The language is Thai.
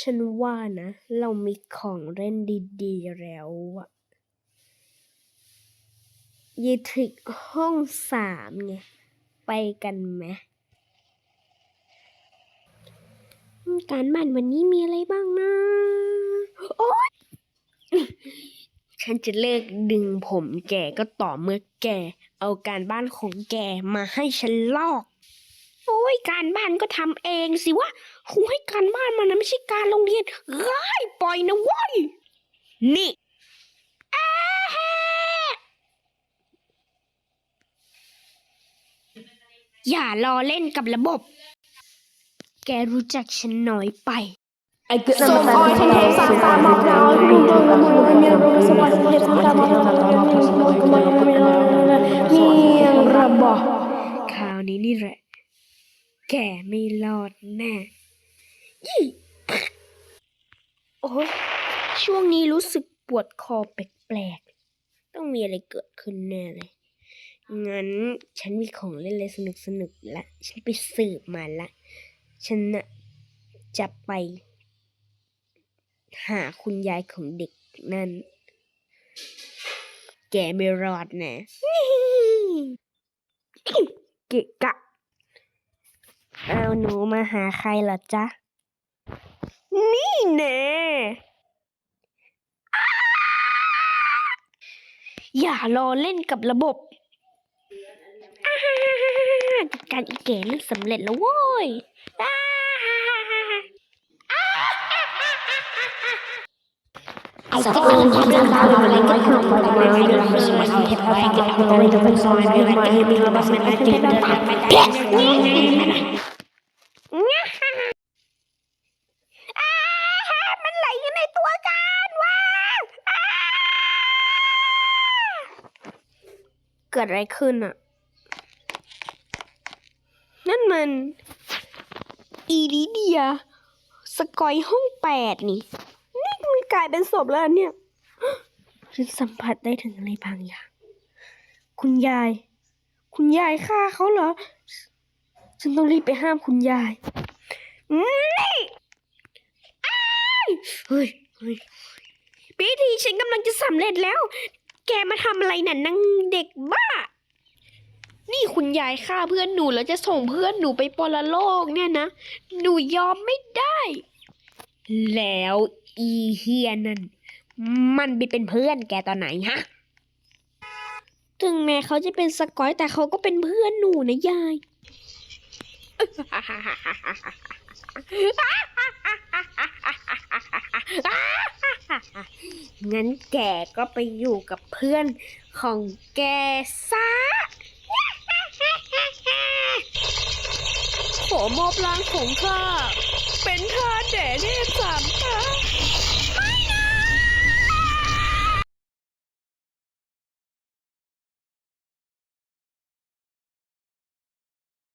ฉันว่านะ เรามีของเล่นดีๆแล้วอะยายทริกห้องสามไง ไปกันไหมอืมการบ้านวันนี้มีอะไรบ้างนะ โอ๊ย ฉันจะเลิกดึงผมแกก็ต่อเมื่อแก เอาการบ้านของแกมาให้ฉันลอก โอ้ยการบ้านก็ทำเองสิวะโอ้การบ้านมันนะไม่ใช่การโรงเรียนร้ายปล่อยนะเว้ยนี่อาฮะอย่ารอเล่นกับระบบ แกรู้จักฉันน้อยไปส่งออยทะเลสาบตามอกเราดูดวงละมุนละมีรู้สบายทะเลสาบตามอกเรามีสมุนกมลมีมีระบอกคราวนี้นี่แหละ แกไม่รอดแน่ยี่โอ้ยช่วงนี้รู้สึกปวดคอแปลกๆ ต้องมีอะไรเกิดขึ้นแน่เลย งั้นฉันมีของเล่นอะไรสนุกๆละ ฉันไปสืบมาละ ฉันน่ะจะไป หาคุณยายของเด็กนั่น แกไม่รอดแน่เกะกะ เอาหนูมาหาใครเหรอจ๊ะ นี่แน่อย่ารอเล่นกับระบบจัดการอีเก๋นี่สำเร็จแล้วโว้ยอ้าสักวันที่เราทำอะไรกันอยู่ไม่ได้เราไม่สามารถเห็นอะไรกันอะไรจะเป็นซอยไม่ได้มีระบบไม่ได้เดินทางไปได้ ตัวกันว้าเกิดอะไรขึ้นอะนั่นมัน อีลิเดีย สกอยห้องแปดนี่ นี่มันกลายเป็นศพแล้วเนี่ยฉันสัมผัสได้ถึงอะไรบางอย่าง คุณยาย คุณยายฆ่าเขาเหรอ ฉันต้องรีบไปห้ามคุณยายนี่อ้ายเฮ้ยเฮ้ย พิธีฉันกำลังจะสำเร็จแล้ว แกมาทำอะไรน่ะนางเด็กบ้า นี่คุณยายฆ่าเพื่อนหนูแล้วจะส่งเพื่อนหนูไปปรโลกเนี่ยนะ หนูยอมไม่ได้ แล้วอีเฮียนั่น มันไปเป็นเพื่อนแกตอนไหนฮะ ถึงแม้เขาจะเป็นสกอยแต่เขาก็เป็นเพื่อนหนูนะยาย งั้นแกก็ไปอยู่กับเพื่อนของแกซะขอมอบร่างของข้า เป็นท่าแด่เนตรสามตา